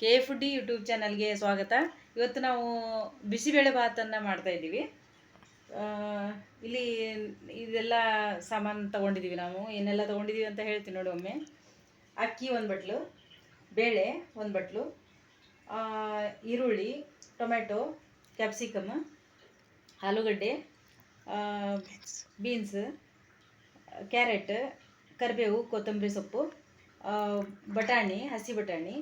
K food D YouTube ಚಾನಲ್ಗೆ ಸ್ವಾಗತ. ಇವತ್ತು ನಾವು ಬಿಸಿಬೇಳೆ ಭಾತನ್ನು ಮಾಡ್ತಾ ಇದ್ದೀವಿ. ಇಲ್ಲಿ ಇದೆಲ್ಲ ಸಾಮಾನು ತೊಗೊಂಡಿದ್ದೀವಿ ನಾವು. ಏನೆಲ್ಲ ತೊಗೊಂಡಿದ್ದೀವಿ ಅಂತ ಹೇಳ್ತೀನಿ ನೋಡಿ ಒಮ್ಮೆ. ಅಕ್ಕಿ ಒಂದು ಬಟ್ಲು, ಬೇಳೆ ಒಂದು ಬಟ್ಲು ಈರುಳ್ಳಿ ಟೊಮೆಟೊ ಕ್ಯಾಪ್ಸಿಕಮ್, ಆಲೂಗಡ್ಡೆ ಬೀನ್ಸ್, ಕ್ಯಾರೆಟ್, ಕರಿಬೇವು, ಕೊತ್ತಂಬರಿ ಸೊಪ್ಪು ಬಟಾಣಿ, ಹಸಿ ಬಟಾಣಿ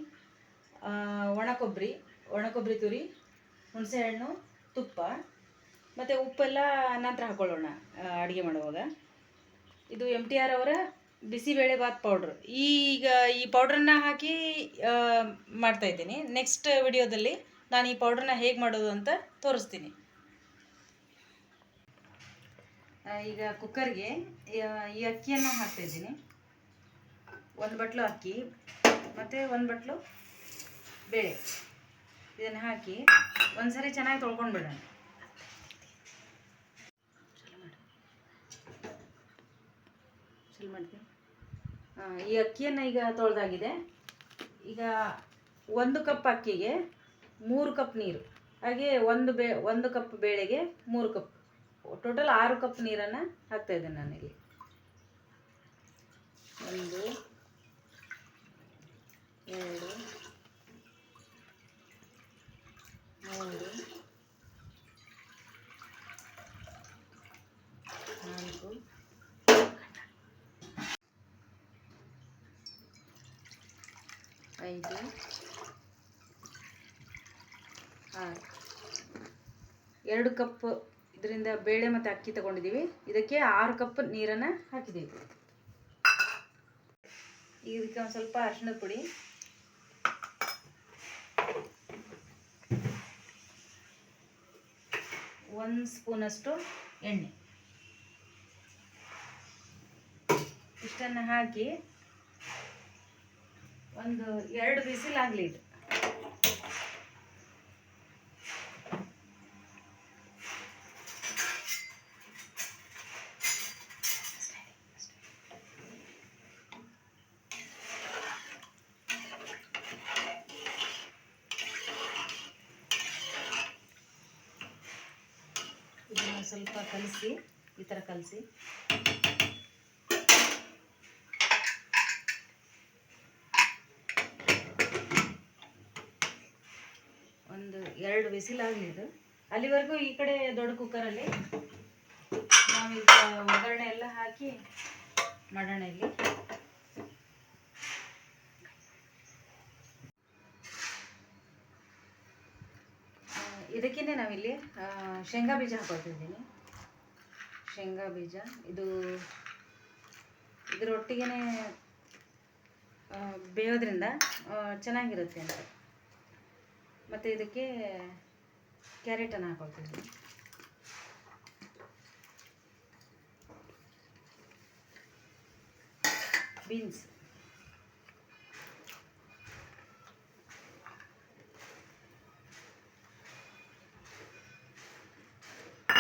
ಒಣ ಕೊಬ್ಬರಿ ಒಣ ಕೊಬ್ಬರಿ ತುರಿ ಹುಣಸೆಹಣ್ಣು ತುಪ್ಪ, ಮತ್ತು ಉಪ್ಪೆಲ್ಲ ನಂತರ ಹಾಕ್ಕೊಳ್ಳೋಣ ಅಡುಗೆ ಮಾಡುವಾಗ. ಇದು ಎಂ ಟಿ ಆರ್ ಅವರ ಬಿಸಿಬೇಳೆ ಬಾತ್ ಪೌಡ್ರ್ ಈಗ ಈ ಪೌಡ್ರನ್ನ ಹಾಕಿ ಮಾಡ್ತಾ ಇದ್ದೀನಿ. ನೆಕ್ಸ್ಟ್ ವಿಡಿಯೋದಲ್ಲಿ ನಾನು ಈ ಪೌಡ್ರನ್ನ ಹೇಗೆ ಮಾಡೋದು ಅಂತ ತೋರಿಸ್ತೀನಿ. ಈಗ ಕುಕ್ಕರ್ಗೆ ಈ ಅಕ್ಕಿಯನ್ನು ಹಾಕ್ತಾ ಇದ್ದೀನಿ. ಒಂದು ಬಟ್ಲು ಅಕ್ಕಿ, ಮತ್ತು ಒಂದು ಬಟ್ಲು ಬೇಳೆ. ಇದನ್ನು ಹಾಕಿ ಒಂದ್ಸರಿ ಚೆನ್ನಾಗಿ ತೊಳ್ಕೊಂಡು ಬಿಡೋಣ. ಈ ಅಕ್ಕಿಯನ್ನು ಈಗ ತೊಳೆದಾಗಿದೆ. ಈಗ ಒಂದು ಕಪ್ ಅಕ್ಕಿಗೆ ಮೂರು ಕಪ್ ನೀರು. ಹಾಗೆ ಒಂದು ಬೇ, ಒಂದು ಕಪ್ ಬೇಳೆಗೆ ಮೂರು ಕಪ್. ಟೋಟಲ್ ಆರು ಕಪ್ ನೀರನ್ನು ಹಾಕ್ತಾ ಇದ್ದೇನೆ ನಾನಿಲ್ಲಿ. ಒಂದು, ಎರಡು ಮೂರು ನಾಲ್ಕು, ಐದು, ಆರು. ಎರಡು ಕಪ್ ಇದರಿಂದ ಬೇಳೆ ಮತ್ತು ಅಕ್ಕಿ ತಗೊಂಡಿದ್ದೀವಿ. ಇದಕ್ಕೆ ಆರು ಕಪ್ ನೀರನ್ನು ಹಾಕಿದ್ದೀವಿ. ಈಗ ಇದಕ್ಕೆ ಒಂದು ಸ್ವಲ್ಪ ಅರಿಶಿಣದ ಪುಡಿ. ಒಂದು ಸ್ಪೂನಷ್ಟು ಎಣ್ಣೆ. ಇಷ್ಟನ್ನು ಹಾಕಿ ಒಂದು ಎರಡು ಬಿಸಿಲಾಗಲಿ ಇದು ಇದನ್ನು ಸ್ವಲ್ಪ ಕಲಸಿ, ಈ ಥರ ಕಲಸಿ. ಒಂದು ಎರಡು ಬಿಸಿಲಾಗಲಿ ಇದು. ಅಲ್ಲಿವರೆಗೂ ಈ ಕಡೆ ದೊಡ್ಡ ಕುಕ್ಕರಲ್ಲಿ ನಾವೀಗ ಒಗ್ಗರಣೆ ಎಲ್ಲ ಹಾಕಿ ಮಾಡೋಣ ಇಲ್ಲಿ. ಇದಕ್ಕಿಂತ ನಾವಿಲ್ಲಿ ಶೇಂಗಾ ಬೀಜ ಹಾಕೊಳ್ತಿದ್ದೀನಿ. ಶೇಂಗಾ ಬೀಜ. ಇದು ಇದರೊಟ್ಟಿಗೆ ಬೇಯೋದ್ರಿಂದ ಚೆನ್ನಾಗಿರುತ್ತೆ ಅಂತ. ಮತ್ತು ಇದಕ್ಕೆ ಕ್ಯಾರೆಟನ್ನು ಹಾಕೊಳ್ತೀವಿ ಬೀನ್ಸ್.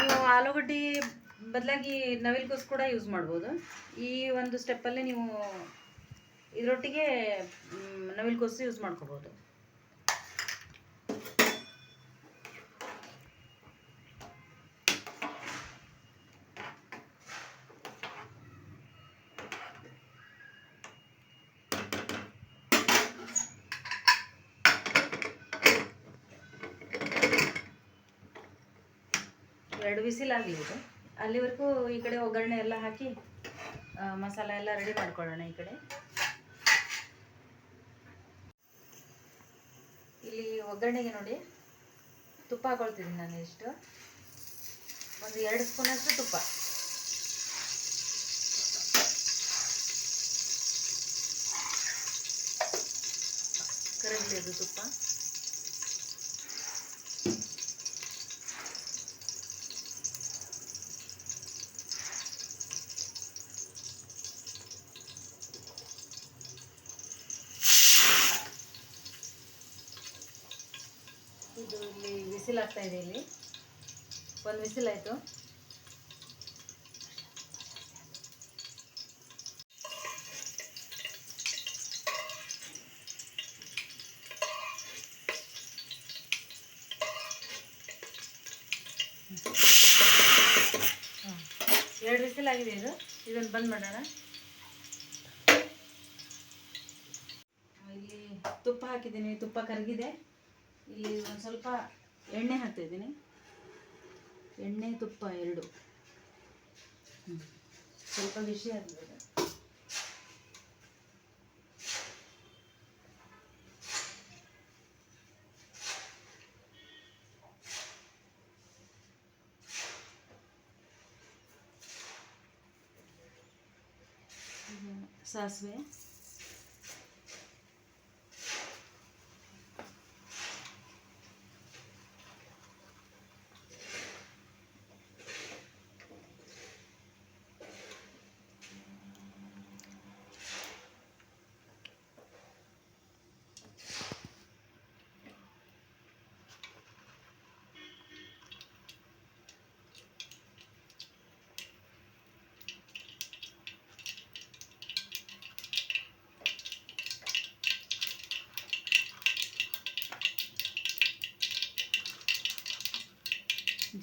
ನೀವು ಆಲೂಗಡ್ಡೆ ಬದಲಾಗಿ ನವಿಲ್ಕೋಸು ಕೂಡ ಯೂಸ್ ಮಾಡ್ಬೋದು. ಈ ಒಂದು ಸ್ಟೆಪ್ಪಲ್ಲಿ ನೀವು ಇದರೊಟ್ಟಿಗೆ ಮ್, ನವಿಲ್ಕೋಸು ಯೂಸ್ ಮಾಡ್ಕೋಬೋದು. ಎರಡು ವಿಸಿಲ್ ಆಗಲಿ ಇದು. ಅಲ್ಲಿವರೆಗೂ ಈ ಕಡೆ ಒಗ್ಗರಣೆ ಎಲ್ಲ ಹಾಕಿ ಮಸಾಲ ಎಲ್ಲ ರೆಡಿ ಮಾಡ್ಕೊಳ್ಳೋಣ ಈ ಕಡೆ. ಇಲ್ಲಿ ಒಗ್ಗರಣೆಗೆ ನೋಡಿ, ತುಪ್ಪ ಹಾಕೊಳ್ತಿದ್ದೀನಿ ನಾನು ಇಷ್ಟು. ಒಂದು ಎರಡು ಸ್ಪೂನಷ್ಟು ತುಪ್ಪ. ಕರೆಂಟ್ ಅದು ತುಪ್ಪ. ಇದು ಇಲ್ಲಿ ವಿಸಿಲ್ ಆಗ್ತಾ ಇದೆ ಇಲ್ಲಿ. ಒಂದು ವಿಸಿಲ್ ಆಯಿತು. ಎರಡು ವಿಸಿಲ್ ಆಗಿದೆ ಇದು. ಇದನ್ನು ಬಂದ್ ಮಾಡೋಣ. ಇಲ್ಲಿ ತುಪ್ಪ ಹಾಕಿದ್ದೀನಿ. ತುಪ್ಪ ಕರಗಿದೆ. ಇಲ್ಲಿ ಒಂದು ಸ್ವಲ್ಪ ಎಣ್ಣೆ ಹಾಕ್ತಾ ಇದ್ದೀನಿ. ಎಣ್ಣೆ ತುಪ್ಪ ಎರಡು. ಸ್ವಲ್ಪ ಬಿಸಿ ಆಗಬೇಕು ಸಾಸಿವೆ.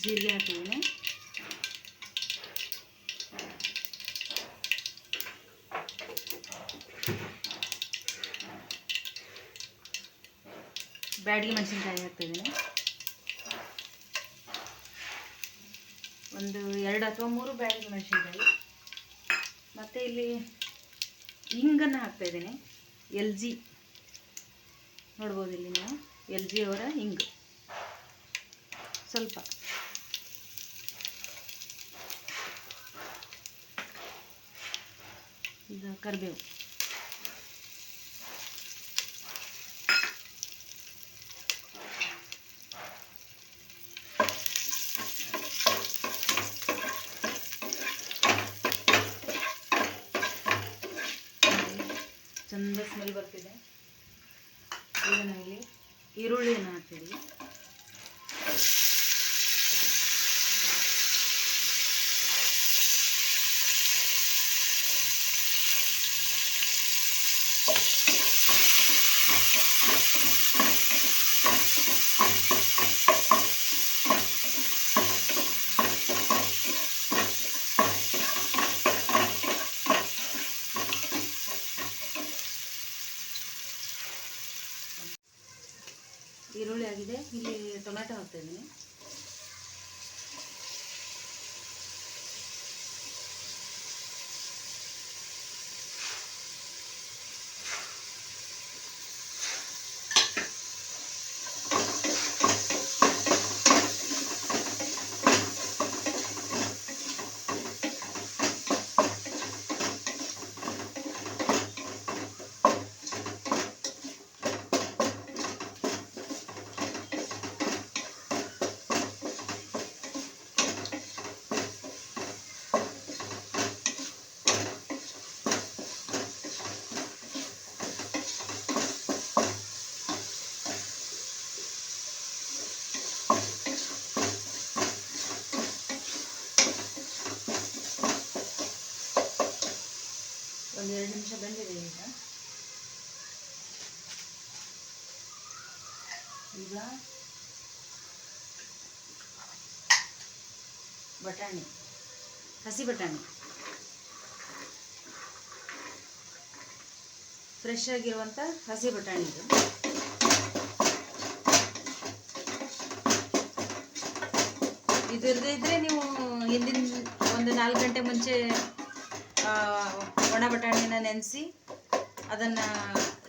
ಜೀರಿಗೆ ಹಾಕಿದ್ದೀನಿ ಬ್ಯಾಡಿಗೆ ಮೆಣಸಿನ್ಕಾಯಿ ಹಾಕ್ತಿದ್ದೀನಿ. ಒಂದು ಎರಡು ಅಥವಾ ಮೂರು ಬ್ಯಾಡಿಗೆ ಮೆಣಸಿನ್ಕಾಯಿ. ಮತ್ತು ಇಲ್ಲಿ ಹಿಂಗನ್ನು ಹಾಕ್ತಾಯಿದ್ದೀನಿ ಎಲ್ ಜಿ. ನೋಡ್ಬೋದು ಇಲ್ಲಿ ನೀವು. ಎಲ್ ಜಿ ಅವರ ಹಿಂಗು ಸ್ವಲ್ಪ ಈಗ ಕರಿಬೇವು ಚಂದ ಸ್ಮೆಲ್ ಬರ್ತಿದೆ ಈಗ ನಾವಿಲ್ಲಿ ಈರುಳ್ಳಿಯನ್ನು ಹಾಕ್ತೀವಿ ಈರುಳ್ಳಿ ಆಗಿದೆ ಇಲ್ಲಿ ಟೊಮೆಟೊ ಹಾಕ್ತಾ ಇದ್ದೀನಿ ಒಂದು ಎರಡು ನಿಮಿಷ ಬಂದಿದೆ ಈಗ. ಈಗ ಬಟಾಣಿ, ಹಸಿ ಬಟಾಣಿ. ಫ್ರೆಶ್ ಆಗಿರುವಂಥ ಹಸಿ ಬಟಾಣಿ ಇದು. ಇದು ಇರದೇ ಇದ್ರೆ ನೀವು ಹಿಂದಿನ ಒಂದು ನಾಲ್ಕು ಗಂಟೆ ಮುಂಚೆ ಒಣ ಬಟಾಣಿನ ನೆನೆಸಿ ಅದನ್ನು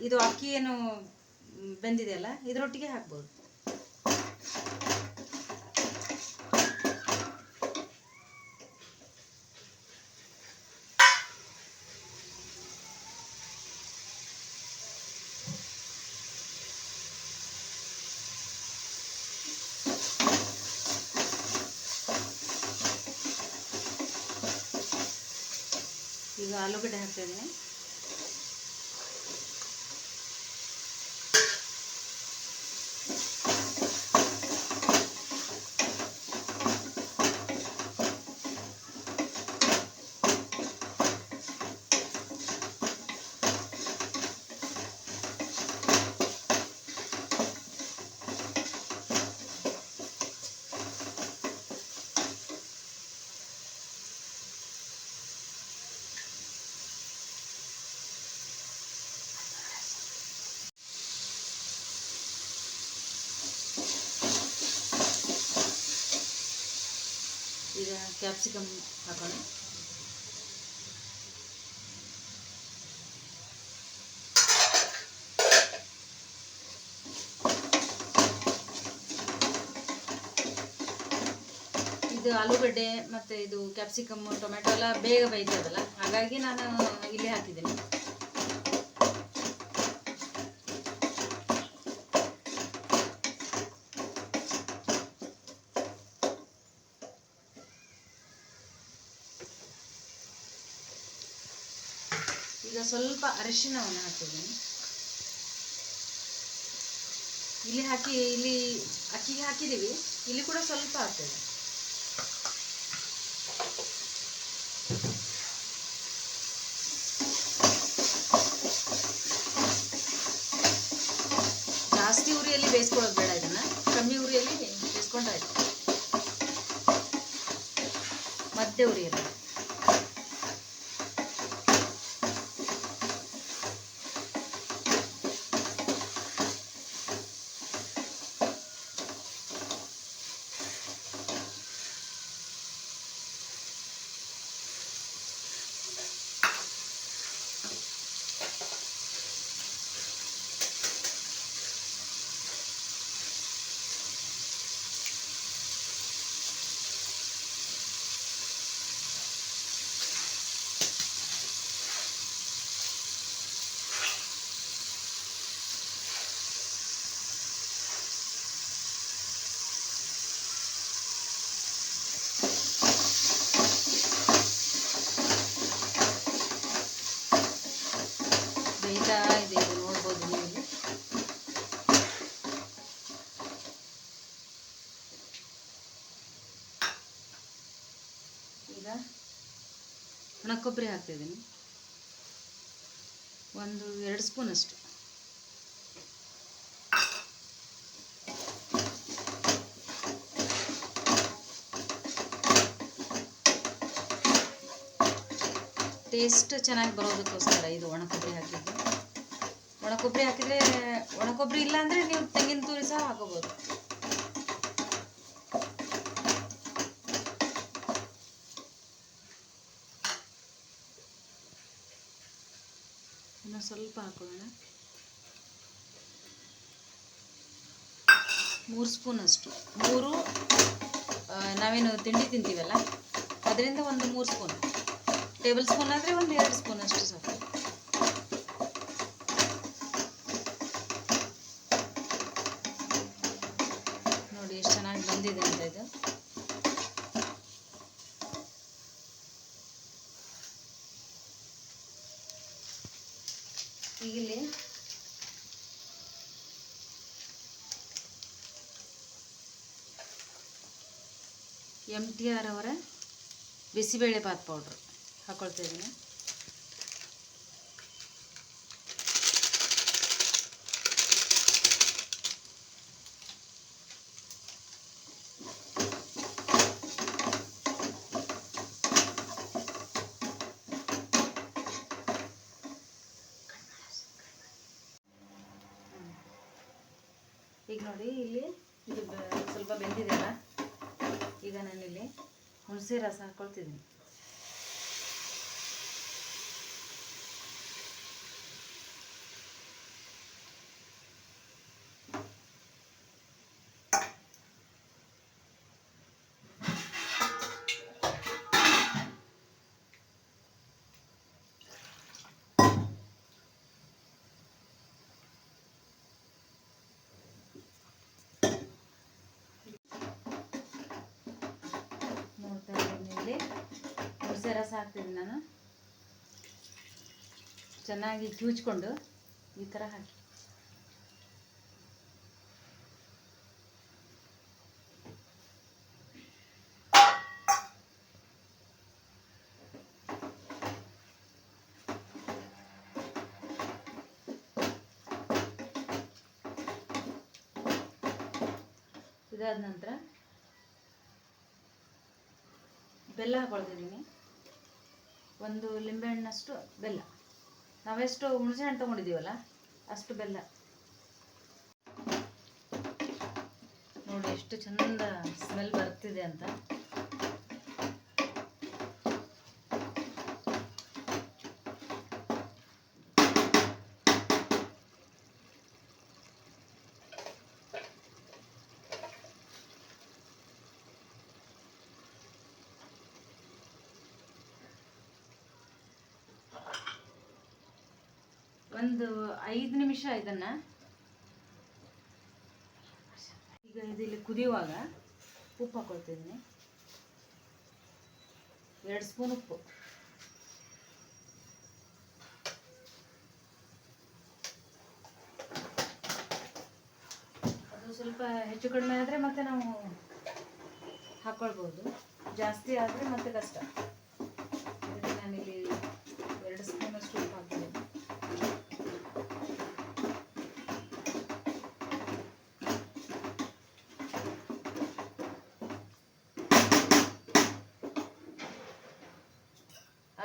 ಇದು ಅಕ್ಕಿ ಏನು ಬೆಂದಿದೆಯಲ್ಲ ಇದರೊಟ್ಟಿಗೆ ಹಾಕ್ಬೋದು. ಆಲೂಗಡ್ಡೆ ಹಾಕ್ತಾ ಕ್ಯಾಪ್ಸಿಕಮ್ ಹಾಕೋಣ. ಇದು ಆಲೂಗಡ್ಡೆ ಮತ್ತು ಇದು ಕ್ಯಾಪ್ಸಿಕಮ್ ಟೊಮೆಟೊ ಎಲ್ಲ ಬೇಗ ಬೈತದಲ್ಲ ಹಾಗಾಗಿ ನಾನು ಇಲ್ಲಿ ಹಾಕಿದ್ದೀನಿ ಈಗ ಸ್ವಲ್ಪ ಅರಿಶಿಣವನ್ನು ಹಾಕಿದ್ದೀನಿ. ಇಲ್ಲಿ ಹಾಕಿ ಇಲ್ಲಿ ಅಕ್ಕಿಗೆ ಹಾಕಿದ್ದೀವಿ. ಇಲ್ಲಿ ಕೂಡ ಸ್ವಲ್ಪ ಹಾಕ್ತೇವೆ ಜಾಸ್ತಿ ಉರಿಯಲ್ಲಿ ಬೇಯಿಸ್ಕೊಳ್ಳೋದು ಬೇಡ ಇದನ್ನ ಕಮ್ಮಿ ಉರಿಯಲ್ಲಿ ಬೇಯಿಸ್ಕೊಂಡ್ರೆ ಆಯ್ತು ಮಧ್ಯೆ ಉರಿಯಲ್ಲಿ ಬೇಯ್ತಾ ಇದೆ ಇದು ನೋಡ್ಬೋದು ನೀವು ಇಲ್ಲಿ. ಈಗ ಒಣ ಕೊಬ್ಬರಿ ಹಾಕ್ತಿದ್ದೀನಿ. ಒಂದು ಎರಡು ಸ್ಪೂನ್ ಅಷ್ಟು. ಟೇಸ್ಟ್ ಚೆನ್ನಾಗಿ ಬರೋದಕ್ಕೋಸ್ಕರ ಇದು ಒಣ ಕೊಬ್ಬರಿ ಹಾಕಿದ್ದು. ಒಣ ಕೊಬ್ಬರಿ ಹಾಕಿದರೆ, ಒಣ ಕೊಬ್ಬರಿ ಇಲ್ಲ ಅಂದರೆ ನೀವು ತೆಂಗಿನ ತುರಿ ಸಹ ಹಾಕೋಬೋದು ಇನ್ನು ಸ್ವಲ್ಪ ಮೂರು ಸ್ಪೂನ್ ಅಷ್ಟು. ಮೂರು ನಾವೇನು ತಿಂಡಿ ತಿಂತೀವಲ್ಲ? ಅದರಿಂದ ಒಂದು ಮೂರು ಸ್ಪೂನ್. ಟೇಬಲ್ ಸ್ಪೂನ್ ಆದರೆ ಒಂದು ಎರಡು ಸ್ಪೂನ್ ಅಷ್ಟು ಸಾಕು ನೋಡಿ ಎಷ್ಟು ಚೆನ್ನಾಗಿ ಬಂದಿದೆ ಅಂತ ಇದು ಈಗ ಇಲ್ಲಿ ಎಂ ಟಿ ಆರ್ ಅವರ ಬಿಸಿಬೇಳೆ ಬಾತ್ ಪೌಡ್ರ್ ಇದ್ದೀನಿ ಈಗ ನೋಡಿ ಇಲ್ಲಿ ಇದು ಬ- ಸ್ವಲ್ಪ ಬೆಂದಿದೆ ಅಲ್ಲ ಈಗ ನಾನಿಲ್ಲಿ ಹುಣಸೆ ರಸ ಇಲ್ಲಿ ಹುಣಸೆ ರಸ ಹಾಕ್ತೀನಿ ನಾನು. ಚೆನ್ನಾಗಿ ಕಿವುಚ್ಕೊಂಡು ಈ ಥರ ಹಾಕಿ. ಇದಾದ ನಂತರ ಬೆಲ್ಲ ಹಾಕೊಳ್ತಿದ್ದೀನಿ. ಒಂದು ಲಿಂಬೆಹಣ್ಣಷ್ಟು ಬೆಲ್ಲ. ನಾವೆಷ್ಟು ಹುಣಸೆ ಹಣ್ಣು ತೊಗೊಂಡಿದ್ದೀವಲ್ಲ, ಅಷ್ಟು ಬೆಲ್ಲ. ನೋಡಿ, ಎಷ್ಟು ಚಂದ ಸ್ಮೆಲ್ ಬರ್ತಿದೆ ಅಂತ ಒಂದು ಐದು ನಿಮಿಷ ಇದನ್ನು ಈಗ ಇದಿಲ್ಲಿ ಕುದಿಯುವಾಗ ಉಪ್ಪು ಹಾಕೊಳ್ತಿದ್ದೀನಿ. ಎರಡು ಸ್ಪೂನ್ ಉಪ್ಪು. ಅದು ಸ್ವಲ್ಪ ಹೆಚ್ಚು ಕಡಿಮೆ ಆದರೆ ಮತ್ತೆ ನಾವು ಹಾಕ್ಕೊಳ್ಬೋದು ಜಾಸ್ತಿ ಆದರೆ ಮತ್ತೆ ಕಷ್ಟ.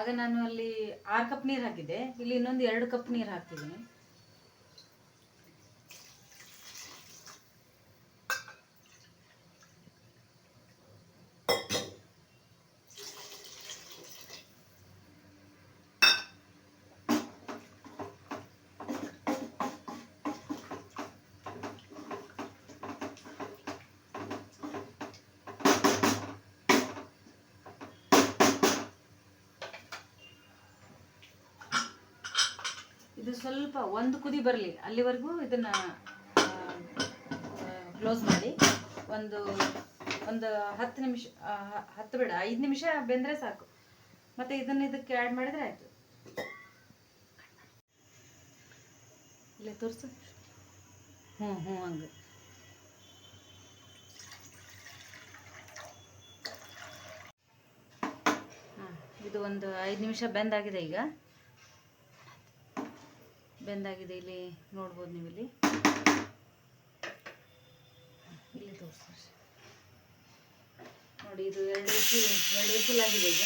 ಆಗ ನಾನು ಅಲ್ಲಿ ಆರು ಕಪ್ ನೀರು ಹಾಕಿದ್ದೆ. ಇಲ್ಲಿ ಇನ್ನೊಂದು ಎರಡು ಕಪ್ ನೀರು ಹಾಕ್ತಿದ್ದೀನಿ. ಇದು ಸ್ವಲ್ಪ ಒಂದು ಕುದಿ ಬರಲಿ. ಅಲ್ಲಿವರೆಗೂ ಇದನ್ನು ಕ್ಲೋಸ್ ಮಾಡಿ. ಒಂದು ಒಂದು ಹತ್ತು ನಿಮಿಷ ಹತ್ತು ಬೇಡ, ಐದು ನಿಮಿಷ ಬೆಂದರೆ ಸಾಕು. ಮತ್ತು ಇದನ್ನು ಇದಕ್ಕೆ ಆ್ಯಡ್ ಮಾಡಿದರೆ ಆಯಿತು. ಇಲ್ಲೇ, ತೋರಿಸು. ಹ್ಞೂ ಹ್ಞೂ, ಹಂಗೆ. ಇದು ಒಂದು ಐದು ನಿಮಿಷ ಬೆಂದಾಗಿದೆ ಈಗ. ಬೆಂದಾಗಿದೆ ಇಲ್ಲಿ ನೋಡ್ಬೋದು ನೀವು ಇಲ್ಲಿ ಇಲ್ಲಿ ನೋಡಿ ಇದು ಎರಡು ಎರಡು ವಿಸಿಲ್ ಆಗಿದೆ ಈಗ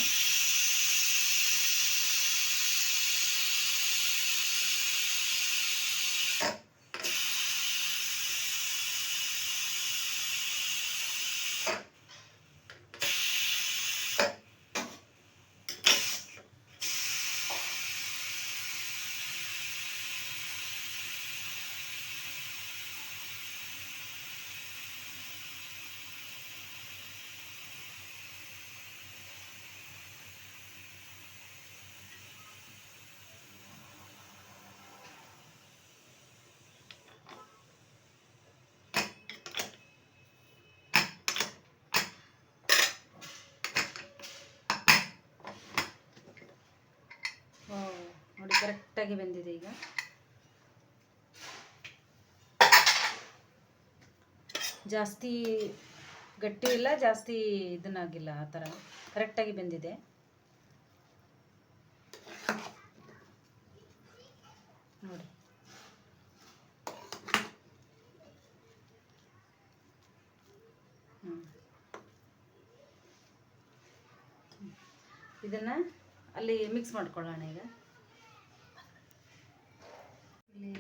ಓ, ನೋಡಿ ಕರೆಕ್ಟಾಗಿ ಬೆಂದಿದೆ ಈಗ. ಜಾಸ್ತಿ ಗಟ್ಟಿ ಇಲ್ಲ, ಜಾಸ್ತಿ ಇದನ್ನಾಗಿಲ್ಲ ಆ ಥರ. ಕರೆಕ್ಟಾಗಿ ಬೆಂದಿದೆ. ನೋಡಿ. ಇದನ್ನು ಅಲ್ಲಿ ಮಿಕ್ಸ್ ಮಾಡ್ಕೊಳ್ಳೋಣ ಈಗ ಇಲ್ಲಿ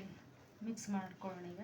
ಮಿಕ್ಸ್ ಮಾಡ್ಕೊಳ್ಳೋಣ ಈಗ.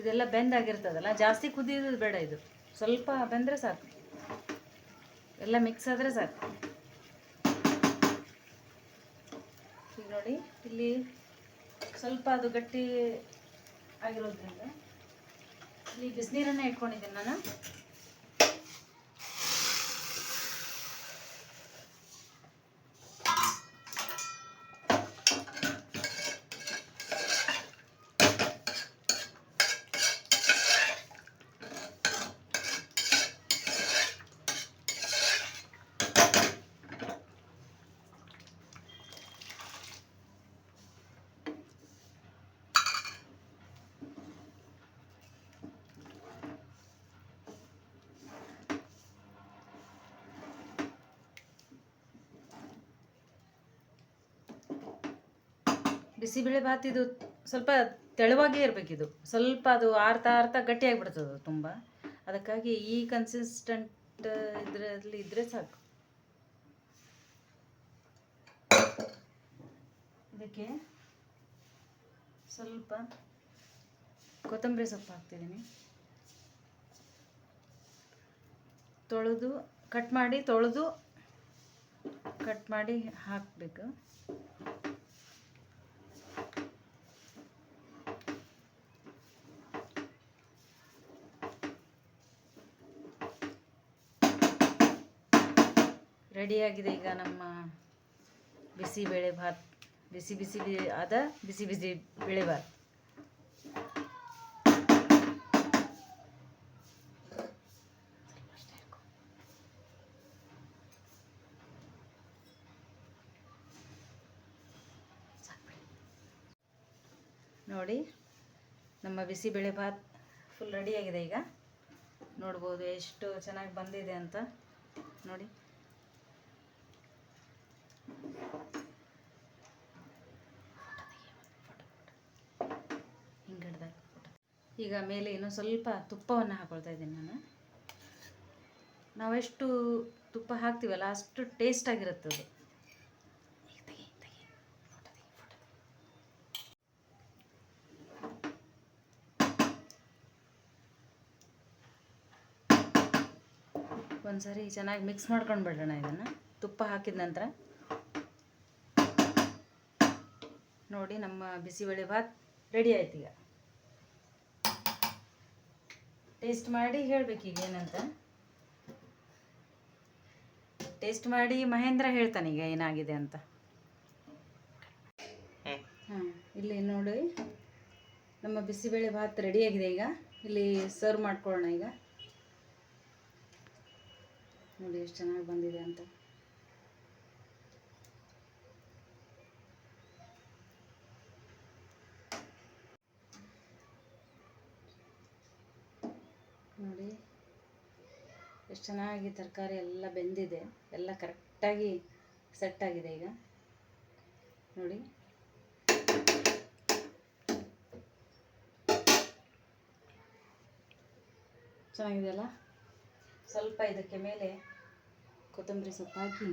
ಇದೆಲ್ಲ ಬೆಂದಾಗಿರ್ತದಲ್ಲ? ಜಾಸ್ತಿ ಕುದಿಯೋದು ಬೇಡ ಇದು. ಸ್ವಲ್ಪ ಬೆಂದರೆ ಸಾಕು. ಎಲ್ಲ ಮಿಕ್ಸ್ ಆದರೆ ಸಾಕು. ಈಗ ನೋಡಿ, ಇಲ್ಲಿ ಸ್ವಲ್ಪ ಅದು ಗಟ್ಟಿ ಆಗಿರೋದ್ರಿಂದ ಇಲ್ಲಿ ಬಿಸಿನೀರನ್ನೇ ಇಟ್ಕೊಂಡಿದ್ದೀನಿ ನಾನು. ಬಿಸಿಬೇಳೆ ಭಾತ್ ಇದು ಸ್ವಲ್ಪ ತೆಳುವಾಗೇ ಇರಬೇಕಿದು. ಸ್ವಲ್ಪ ಅದು ಆರ್ತಾ ಆರ್ತಾ ಗಟ್ಟಿಯಾಗಿಬಿಡ್ತದೆ ತುಂಬ. ಅದಕ್ಕಾಗಿ ಈ ಕನ್ಸಿಸ್ಟೆಂಟ್ ಇದರಲ್ಲಿ ಇದ್ದರೆ ಸಾಕು. ಇದಕ್ಕೆ ಸ್ವಲ್ಪ ಕೊತ್ತಂಬರಿ ಸೊಪ್ಪು ಹಾಕ್ತಿದ್ದೀನಿ ತೊಳೆದು ಕಟ್ ಮಾಡಿ, ತೊಳೆದು ಕಟ್ ಮಾಡಿ ಹಾಕಬೇಕು. ರೆಡಿಯಾಗಿದೆ ಈಗ ನಮ್ಮ ಬಿಸಿ ಬೇಳೆ ಭಾತ್. ಬಿಸಿ ಬಿಸಿ ಆದ ಬಿಸಿ ಬಿಸಿ ಬೇಳೆ ಭಾತ್. ನೋಡಿ, ನಮ್ಮ ಬಿಸಿಬೇಳೆ ಭಾತ್ ಫುಲ್ ರೆಡಿಯಾಗಿದೆ ಈಗ. ನೋಡ್ಬೋದು ಎಷ್ಟು ಚೆನ್ನಾಗಿ ಬಂದಿದೆ ಅಂತ. ನೋಡಿ ಹಿಂಗೆ ಹಿಡ್ದಾಗ ಈಗ ಮೇಲೆ ಇನ್ನೂ ಸ್ವಲ್ಪ ತುಪ್ಪವನ್ನು ಹಾಕೊಳ್ತಾ ಇದ್ದೀನಿ ನಾನು. ನಾವೆಷ್ಟು ತುಪ್ಪ ಹಾಕ್ತೀವಲ್ಲ ಅಷ್ಟು ಟೇಸ್ಟ್ ಆಗಿರುತ್ತೆ ಅದು. ಒಂದ್ಸರಿ ಚೆನ್ನಾಗಿ ಮಿಕ್ಸ್ ಮಾಡ್ಕೊಂಡು ಬಿಡೋಣ ಇದನ್ನು. ತುಪ್ಪ ಹಾಕಿದ ನಂತರ. ನೋಡಿ ನಮ್ಮ ಬಿಸಿಬೇಳೆ ಭಾತ್ ರೆಡಿ ಆಯ್ತು ಈಗ. ಟೇಸ್ಟ್ ಮಾಡಿ ಹೇಳ್ಬೇಕೀಗ ಏನಂತ. ಟೇಸ್ಟ್ ಮಾಡಿ ಮಹೇಂದ್ರ ಹೇಳ್ತಾನೆ ಈಗ ಏನಾಗಿದೆ ಅಂತ. ಹಾಂ ಇಲ್ಲಿ ನೋಡಿ. ನಮ್ಮ ಬಿಸಿಬೇಳೆ ಭಾತ್ ರೆಡಿಯಾಗಿದೆ ಈಗ. ಇಲ್ಲಿ ಸರ್ವ್ ಮಾಡ್ಕೊಳ್ಳೋಣ ಈಗ. ನೋಡಿ ಎಷ್ಟು ಚೆನ್ನಾಗಿ ಬಂದಿದೆ ಅಂತ ನೋಡಿ ಎಷ್ಟು ಚೆನ್ನಾಗಿ ತರಕಾರಿ ಎಲ್ಲ ಬೆಂದಿದೆ, ಎಲ್ಲ ಕರೆಕ್ಟಾಗಿ ಸೆಟ್ ಆಗಿದೆ ಈಗ. ನೋಡಿ. ಚೆನ್ನಾಗಿದೆಯಲ್ಲ ಸ್ವಲ್ಪ ಇದಕ್ಕೆ ಮೇಲೆ ಕೊತ್ತಂಬರಿ ಸೊಪ್ಪು ಹಾಕಿ.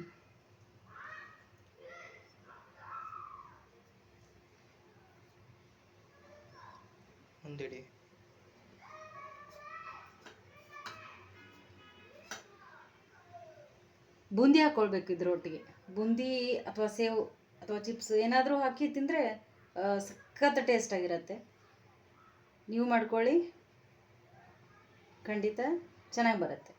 ಒಂದಿಡಿ ಬೂಂದಿ ಹಾಕ್ಕೊಳ್ಬೇಕು ಇದ್ರೊಟ್ಟಿಗೆ. ಬೂಂದಿ ಅಥವಾ ಸೇವ್ ಅಥವಾ ಚಿಪ್ಸ್ ಏನಾದರೂ ಹಾಕಿ ತಿಂದರೆ ಸಖತ್ ಟೇಸ್ಟ್ ಆಗಿರುತ್ತೆ. ನೀವು ಮಾಡ್ಕೊಳ್ಳಿ. ಖಂಡಿತ ಚೆನ್ನಾಗಿ ಬರುತ್ತೆ.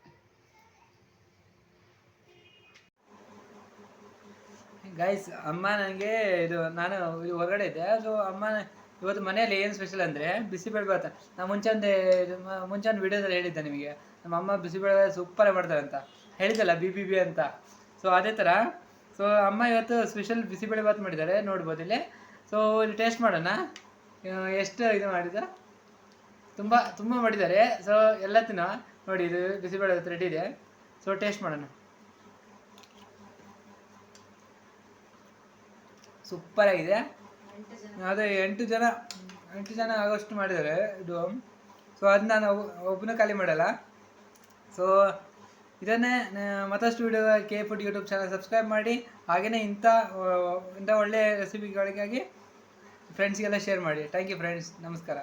ಗೈಸ್ ಅಮ್ಮ ನನಗೆ ಇದು, ನಾನು ಇದು ಹೊರಗಡೆ ಇದ್ದೆ. ಸೊ ಅಮ್ಮ ಇವತ್ತು ಮನೆಯಲ್ಲಿ ಏನು ಸ್ಪೆಷಲ್ ಅಂದರೆ ಬಿಸಿಬೇಳೆ ಭಾತ ನಾನು ಮುಂಚೆ ಮುಂಚೆ ಒಂದು ವಿಡಿಯೋದಲ್ಲಿ ಹೇಳಿದ್ದೆ ನಿಮಗೆ. ನಮ್ಮ ಅಮ್ಮ ಬಿಸಿಬೇಳೆ ಸೂಪರಾಗಿ ಮಾಡ್ತಾರೆ ಅಂತ ಹೇಳಿದ್ದಲ್ಲ ಬಿ ಬಿ ಬಿ ಅಂತ. ಸೊ ಅದೇ ಥರ ಸೊ ಅಮ್ಮ ಇವತ್ತು ಸ್ಪೆಷಲ್ ಬಿಸಿಬೇಳೆ ಭಾತ್ ಮಾಡಿದ್ದಾರೆ, ನೋಡ್ಬೋದು ಇಲ್ಲಿ. ಸೊ ಇಲ್ಲಿ ಟೇಸ್ಟ್ ಮಾಡೋಣ. ಎಷ್ಟು ಇದು ಮಾಡಿದ ತುಂಬ ತುಂಬ ಮಾಡಿದ್ದಾರೆ. ಸೊ ಎಲ್ಲ ತಿನ್ನೋ ನೋಡಿ, ಇದು ಬಿಸಿಬೇಳೆ ಭಾತ್ ರೆಡಿ ಇದೆ. ಸೊ ಟೇಸ್ಟ್ ಮಾಡೋಣ. ಸೂಪರ್ ಆಗಿದೆ. ಅದೇ, ಎಂಟು ಜನ ಎಂಟು ಜನ ಆಗೋಷ್ಟು ಮಾಡಿದ್ದಾರೆ ಇದು. ಸೊ ಅದನ್ನ ನಾನು ಒಬ್ಬನ ಖಾಲಿ ಮಾಡಲ್ಲ. ಸೊ ಇದನ್ನೇ ಮತ್ತಷ್ಟು video K food YouTube channel subscribe ಮಾಡಿ ಹಾಗೆಯೇ ಇಂಥ ಇಂಥ ಒಳ್ಳೆಯ ರೆಸಿಪಿಗಳಿಗಾಗಿ ಫ್ರೆಂಡ್ಸ್ಗೆಲ್ಲ ಶೇರ್ ಮಾಡಿ. ಥ್ಯಾಂಕ್ ಯು ಫ್ರೆಂಡ್ಸ್ ನಮಸ್ಕಾರ.